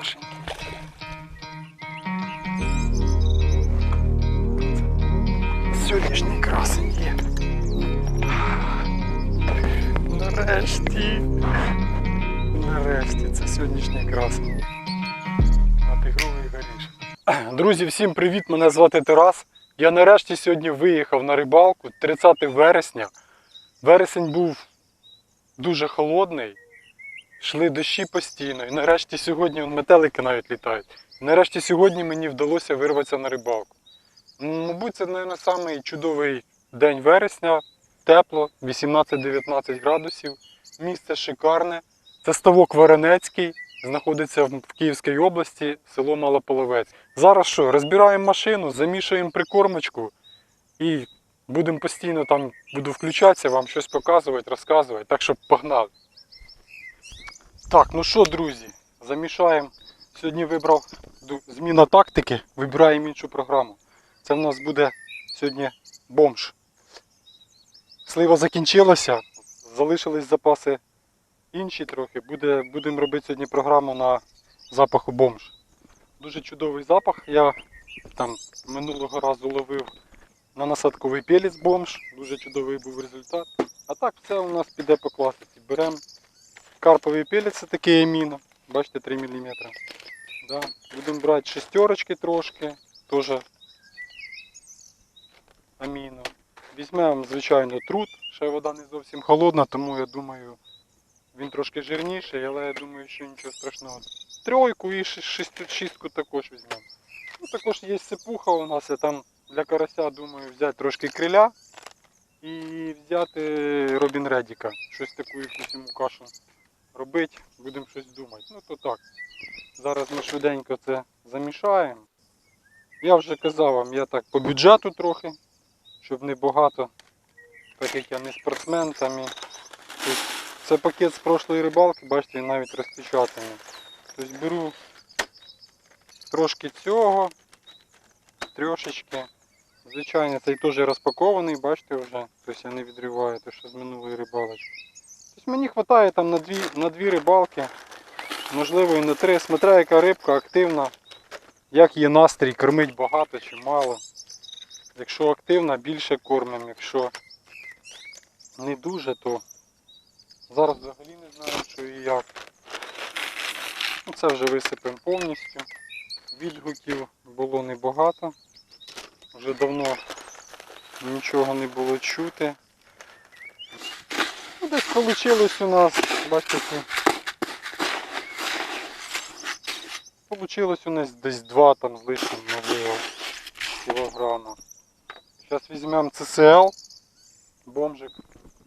хорошенький. Сьогоднішній красень є. Нарешті. Нарешті це сьогоднішній красень. На тигровий горіш. Друзі, всім привіт! Мене звати Тарас. Я нарешті сьогодні виїхав на рибалку 30 вересня. Вересень був дуже холодний, йшли дощі постійно. І нарешті сьогодні метелики навіть літають. І нарешті сьогодні мені вдалося вирватися на рибалку. Мабуть, це, мабуть, самий чудовий день вересня. Тепло, 18-19 градусів. Місце шикарне. Це ставок Воронецький, знаходиться в Київській області, село Малополовець. Зараз що, розбираємо машину, замішуємо прикормочку і будемо постійно там буду включатися, вам щось показувати, розказувати. Так що погнали. Так, ну що, друзі, замішаємо. Сьогодні вибрав зміна тактики, вибираємо іншу програму. Це в нас буде сьогодні бомж. Слива закінчилася, залишились запаси інші трохи. Буде, будемо робити сьогодні програму на запаху бомж. Дуже чудовий запах. Я там минулого разу ловив на насадковий пелець бомж. Дуже чудовий був результат. А так все у нас піде по класиці. Беремо карповий пелець, це такий аміно. Бачите, 3 мм. Да. Будемо брати шестерочки трошки, теж аміно. Візьмемо, звичайно, труд. Ще вода не зовсім холодна, тому я думаю, він трошки жирніший, але я думаю, що нічого страшного. Тройку і шістку також візьмемо. Ну, також є сипуха у нас, я там для карася думаю взяти трошки криля і взяти Робін Редіка. Щось таку якусь йому кашу робити, будемо щось думати. Ну то так. Зараз ми швиденько це замішаємо. Я вже казав вам, я так по бюджету трохи, щоб не багато, так як я не спортсмен там і. Це пакет з прошлої рибалки, бачите, він навіть розпечатаний. Тобто беру трошки цього, трошечки. Звичайно, цей теж розпакований, бачите вже. Тобто я не відриваю те, що з минулої рибалочки. Тобто мені вистачає там на дві, на дві рибалки, можливо і на три, смотря яка рибка активна, як є настрій, кормить багато чи мало. Якщо активна, більше кормимо, якщо не дуже, то зараз взагалі не знаю, що і як. Ну, Це вже висипемо повністю. Відгуків було небагато. Вже давно нічого не було чути. Ну, десь вийшло у нас, бачите, Получилось у нас десь 2 там з лишнім можливо кілограма. Зараз візьмемо ЦСЛ, бомжик,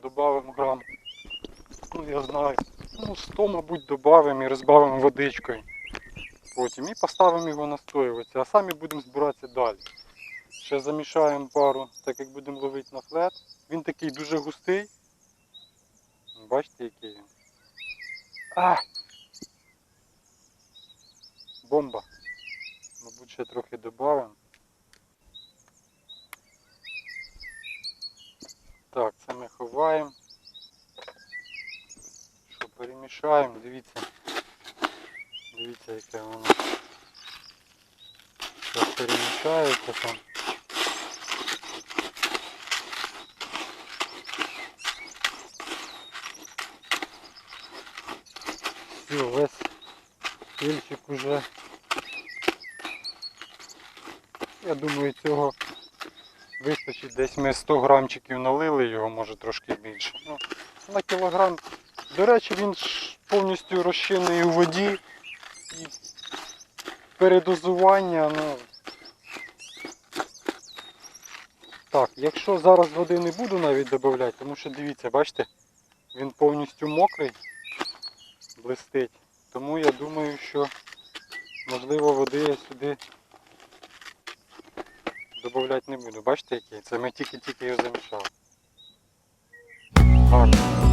додамо грам. Ну я знаю. Ну 100 мабуть додамо і розбавимо водичкою. Потім і поставимо його настоюватися, а самі будемо збиратися далі. Ще замішаємо пару, так як будемо ловити на флет. Він такий дуже густий. Бачите, який він. А! Бомба. Мабуть, ще трохи додамо. Так, це ми ховаємо. Що перемішаємо, дивіться. Дивіться, яке воно. Зараз перемішається там. Все, весь пильчик уже. Я думаю, цього вистачить десь ми 100 грамчиків налили його, може трошки більше. Ну, на кілограм. До речі, він повністю розчинений у воді і передозування, ну. Так, якщо зараз води не буду навіть додавати, тому що дивіться, бачите, він повністю мокрий, блистить. Тому я думаю, що можливо води я сюди додавати не буду. Бачите який? Це ми тільки-тільки його замішали. Гарно.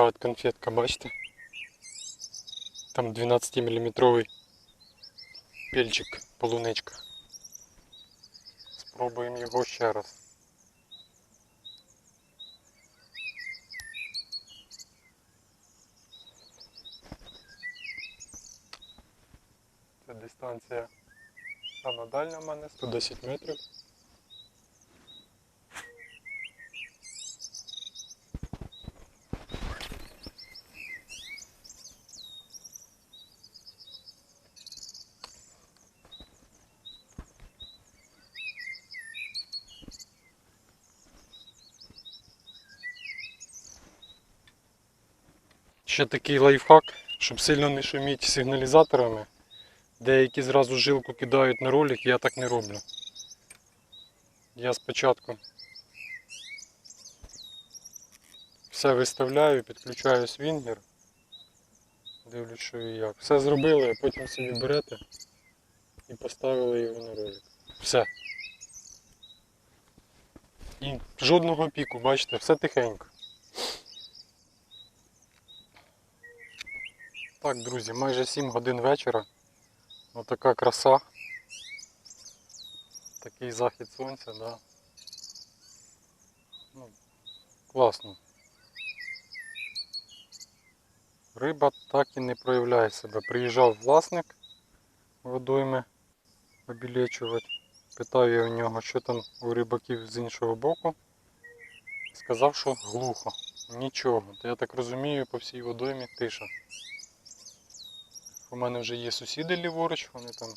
така от конфетка, бачите? Там 12-мм пельчик, полуничка. Спробуємо його ще раз. Це дистанція сама дальня в мене 110 метрів. Ще такий лайфхак, щоб сильно не шуміти сигналізаторами. Деякі зразу жилку кидають на ролик, я так не роблю. Я спочатку все виставляю, підключаю свінгер, дивлюсь, що і як. Все зробили, а потім собі берете і поставили його на ролик. Все. І жодного піку, бачите, все тихенько. Так, друзі, майже 7 годин вечора. Отака краса. Такий захід сонця, да. Ну, класно. Риба так і не проявляє себе. Приїжджав власник водойми обілечувати. Питав я у нього, що там у рибаків з іншого боку. Сказав, що глухо. Нічого. Я так розумію, по всій водоймі тиша. У мене вже є сусіди ліворуч, вони там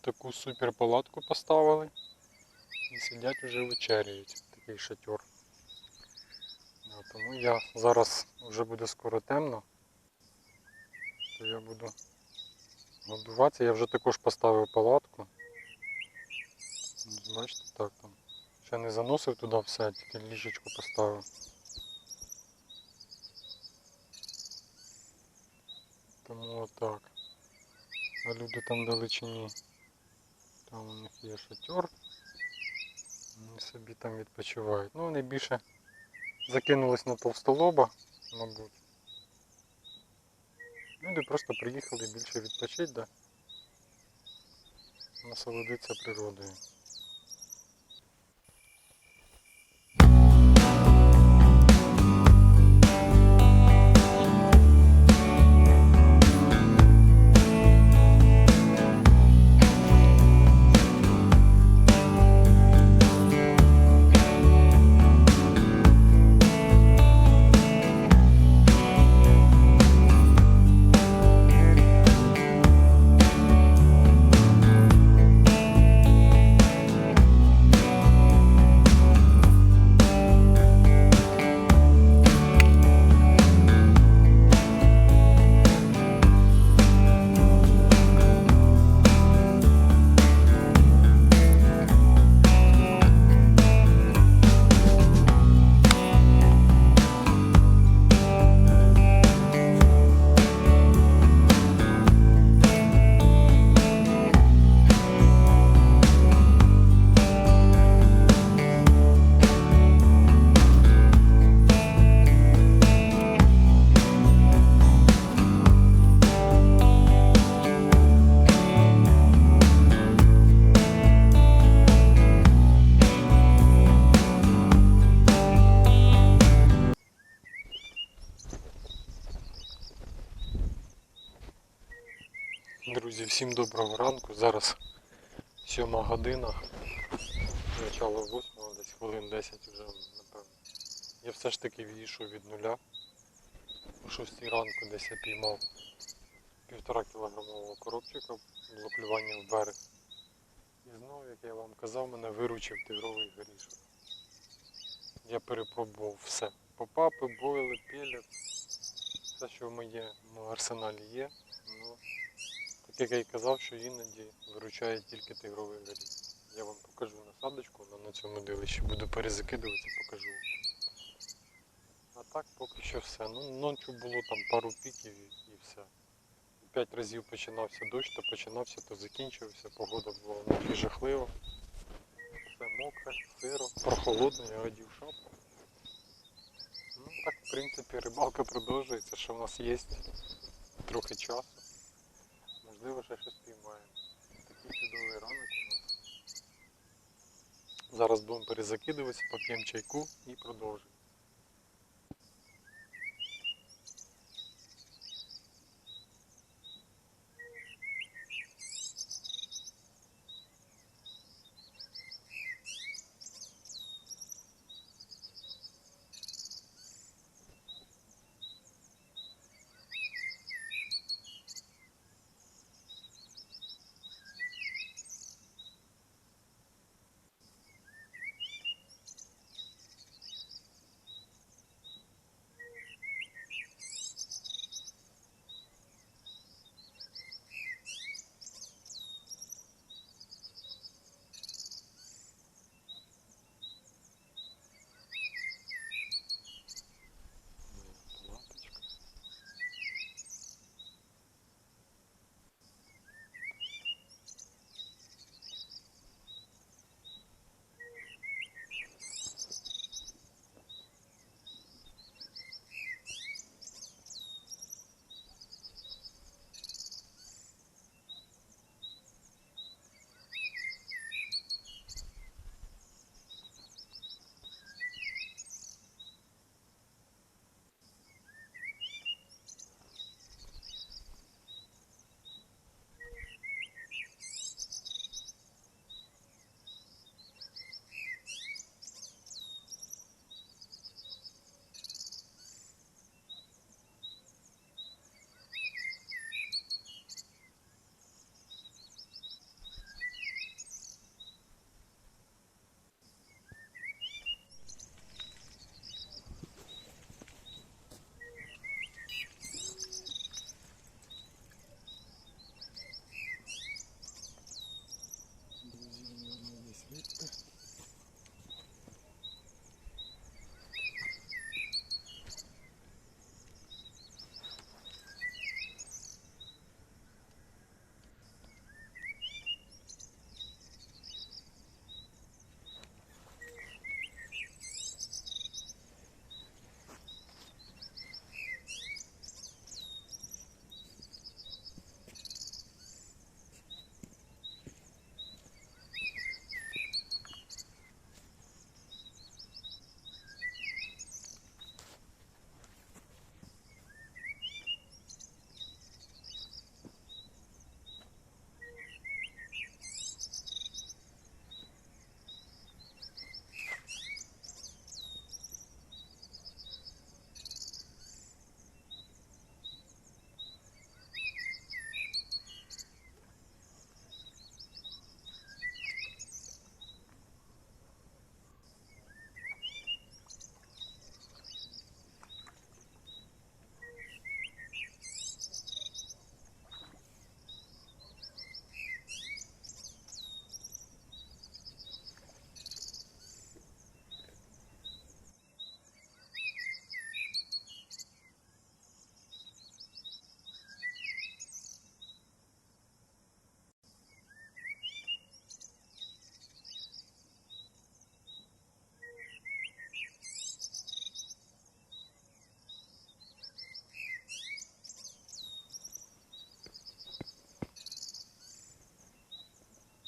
таку супер палатку поставили і сидять вже вечеряють. Такий шатер. Да, тому я зараз вже буде скоро темно, то я буду годуватися. Я вже також поставив палатку. Бачите, так там. Ще не заносив туди все, тільки ліжечко поставив. Тому отак. А люди там далечині. Там у них є шатер. Вони собі там відпочивають. Ну вони більше закинулись на товстолоба, мабуть. Люди просто приїхали більше відпочити, да? насолодитися природою. Всім доброго ранку. Зараз сьома година. Начало восьмого, десь хвилин 10 вже, напевно. Я все ж таки відійшов від нуля. О 6 ранку десь я піймав півтора кілограмового коробчика для клювання в берег. І знову, як я вам казав, мене виручив тигровий горішок. Я перепробував все. Попапи, бойли, пелет. Все, що в моєму арсеналі є. Ну, як я й казав, що іноді виручає тільки тигровий горіх. Я вам покажу насадочку на цьому дилищі. Буду перезакидуватися, покажу. А так поки що все. Ну, ночі було там пару піків і, і все. П'ять разів починався дощ, то починався, то закінчився. Погода була вночі жахлива. Все мокре, сиро, прохолодно, я одів шапку. Ну, так, в принципі, рибалка продовжується, що в нас є трохи часу. Можливо, ще щось піймаємо. Такий чудовий ранок у нас. Зараз будемо перезакидуватися, поп'ємо чайку і продовжимо.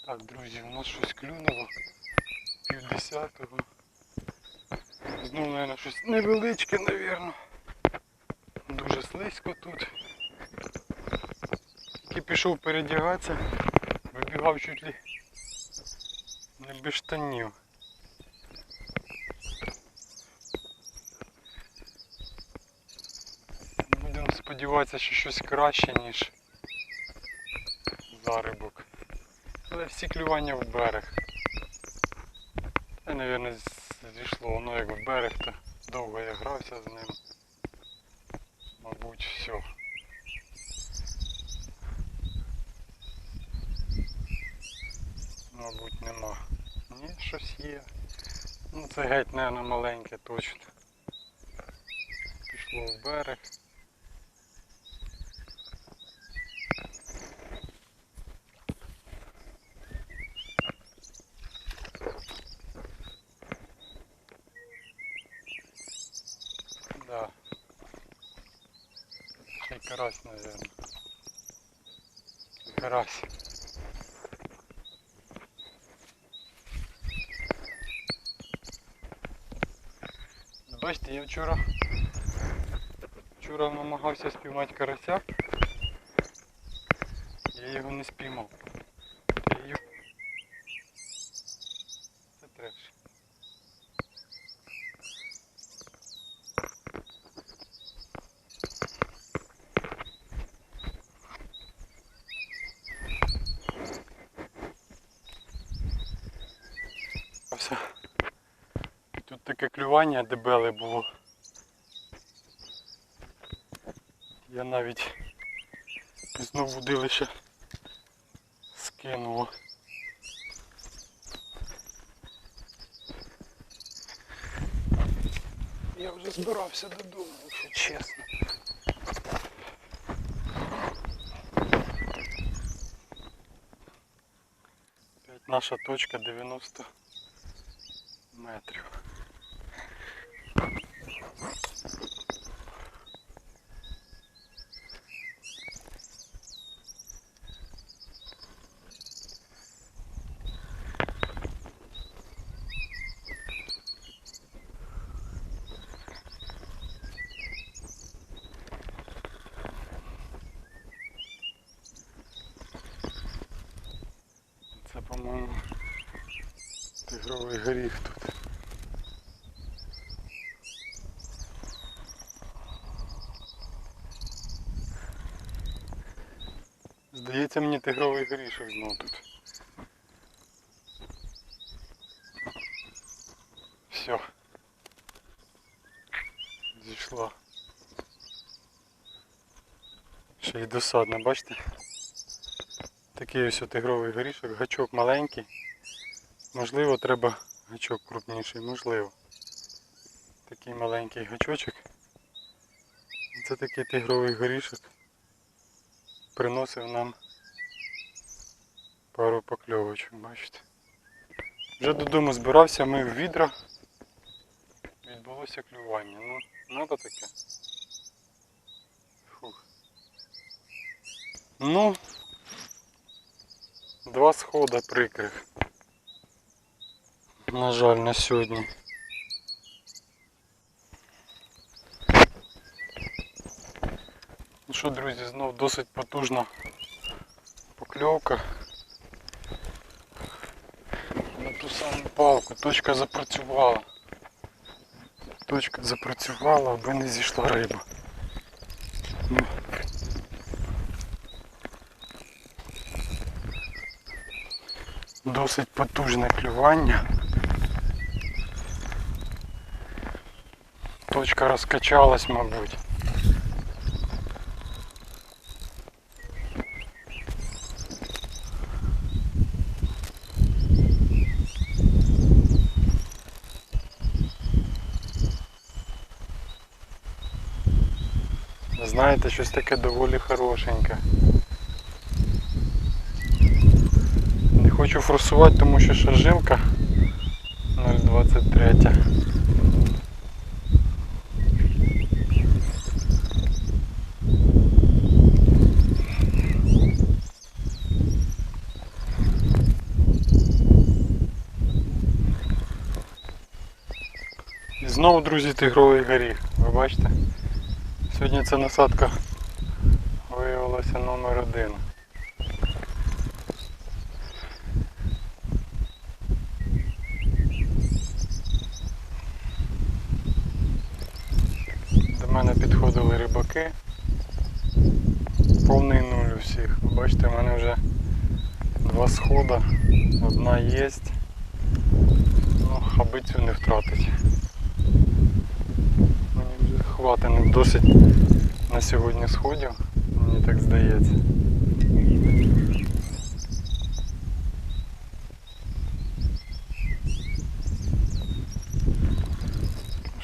Так, друзі, у нас щось клюнуло. Півдесятого. Знову, мабуть, щось невеличке, мабуть. Дуже слизько тут. Тільки пішов передягатися, вибігав чуть ли не без штанів. Будемо сподіватися, що щось краще, ніж зарибок. Але всі клювання в берег. Та, мабуть, зійшло воно як в берег, то довго я грався з ним. Мабуть, все. Мабуть, нема. Ні, щось є. Ну це геть, мабуть, маленьке точно. Пішло в берег. Да, Карась, наверное. Карась. Я вчора вчора намагався спіймати карася. Я його не спіймав. Я його... Це треш. Все. Тут таке дебеле було. Я навіть знову будилище скинуло. Я вже збирався додому, якщо чесно. Опять наша точка 90 метрів. Це, по-моєму, тигровий горіх тут. Здається, мені тигровий горішок знов тут. Все. Зійшла. Ще й досадно, бачите? Такий ось тигровий горішок, гачок маленький. Можливо, треба гачок крупніший, можливо. Такий маленький гачочок. Це такий тигровий горішок. Приносив нам пару покльовочок, бачите. Вже додому збирався, мив відра. Відбулося клювання. Ну, надо таке. Фух. Ну, Два схода прикрих. На жаль, на сьогодні. Що, друзі, знов досить потужна покльовка. На ту саму палку. Точка запрацювала. Точка запрацювала, аби не зійшла риба. Ну, Досить потужне клювання. Точка розкачалась, мабуть. Знаєте, щось таке доволі хорошеньке. Не хочу форсувати, тому що ще жилка 0,23. І знову, друзі, тигровий горіх. Ви бачите? Сьогодні ця насадка виявилася номер один. До мене підходили рибаки. Повний нуль у всіх. Бачите, в мене вже два схода, одна є. Ну, аби цю не втратить. Мені вже досить на сьогодні сходів, мені так здається.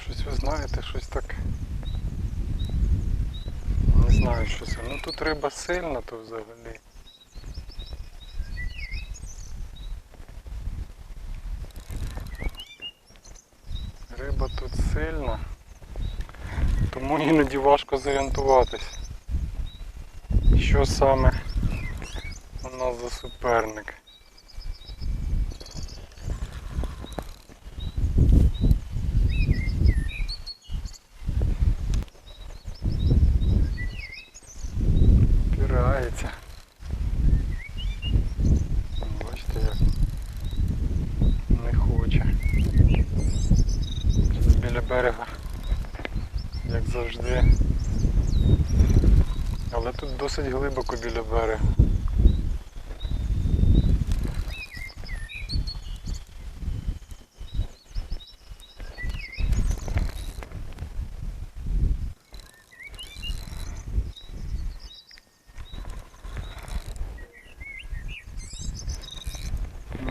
Щось ви знаєте, щось так. Не знаю, що це. Ну тут риба сильна, то взагалі. важко зорієнтуватись, що саме у нас за суперник. Досить глибоко біля берега.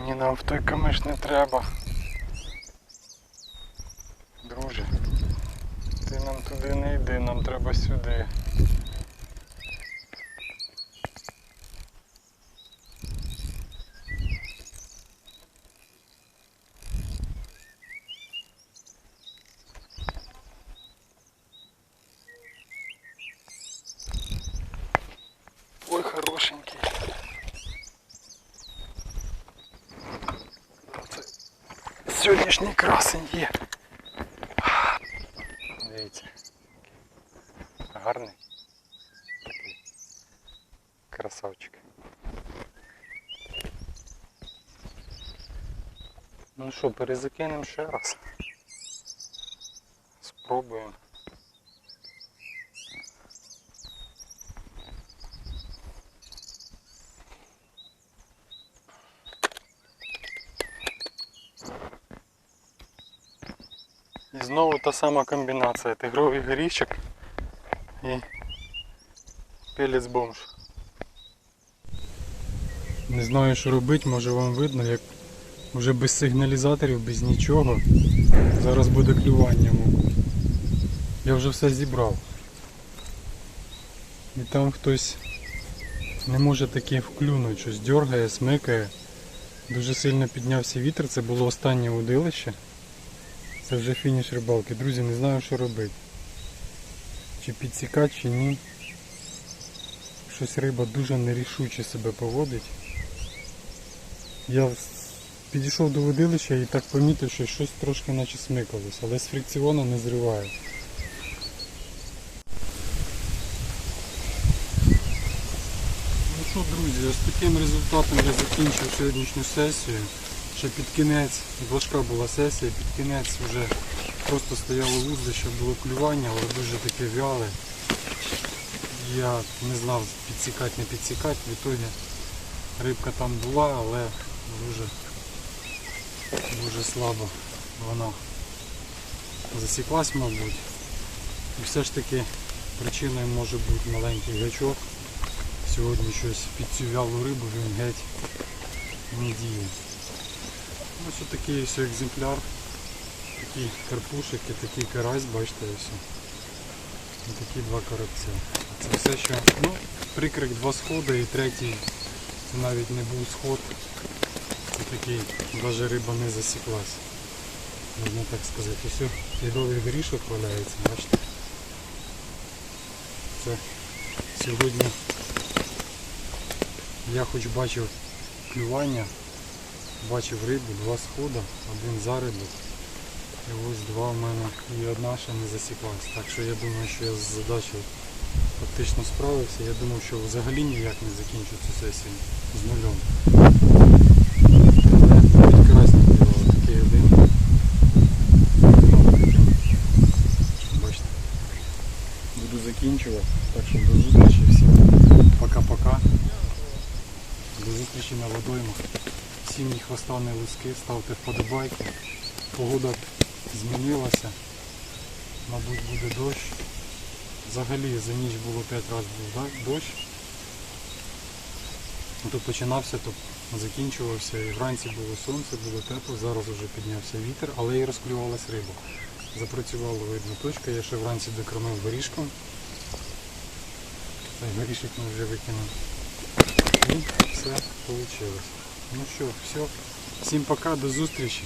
Ні, в той камиш не треба. Друже, ти нам туди не йди, нам треба сюди. Ой, хорошенький. Це сьогоднішній красень є. Дивіться. Гарний. Такий красавчик. Ну що, перезакинемо ще раз. Спробуємо. І знову та сама комбінація. Тигровий горіхчик і пелець бомж. Не знаю, що робити, може вам видно, як вже без сигналізаторів, без нічого. Зараз буде клювання. Я вже все зібрав. І там хтось не може таки вклюнути, щось дергає, смикає. Дуже сильно піднявся вітер, це було останнє удилище. Це вже фініш рибалки. Друзі, не знаю, що робити. Чи підсікати, чи ні. Щось риба дуже нерішуче себе поводить. Я підійшов до водилища і так помітив, що щось трошки наче смикалось, але з фрикціону не зриває. Ну що, друзі, з таким результатом я закінчив сьогоднішню сесію. Ще під кінець, важка була сесія, під кінець вже просто стояло вуздище, було клювання, але дуже таке вяле. Я не знав підсікати, не підсікати, в ітогі рибка там була, але дуже, дуже слабо вона засіклась, мабуть. І все ж таки причиною може бути маленький гачок. Сьогодні щось під цю вялу рибу він геть не діє. Ось такий ось екземпляр. Такі карпушики, такий карась, бачите ось. І такі два коробця. Це все, що ну, прикрик два сходи і третій це навіть не був сход. Такий навіть риба не засіклась. Можна так сказати. Ось ігровий горішок валяється, бачите. Це сьогодні я хоч бачив клювання, бачив рибу, два сходи, один зарибок. І ось два в мене і одна ще не засіклась. Так що я думаю, що я з задачею фактично справився. Я думав, що взагалі ніяк не закінчу цю сесію з нульом. Але прекрасно було такий один. Ну, Бачите. Буду закінчувати. Так що до зустрічі всім. Пока-пока. До зустрічі на водоймах. Всім ні хвоста, не луски, ставте вподобайки. Погода змінилася. Мабуть буде дощ. Взагалі за ніч було 5 разів був дощ. То починався, то закінчувався і вранці було сонце, було тепло, зараз вже піднявся вітер, але і розклювалась риба. Запрацювала видно точка, я ще вранці докормив горішком. Цей горішок ми вже викинув. І все вийшло. Ну що, все. Всім пока, до зустрічі.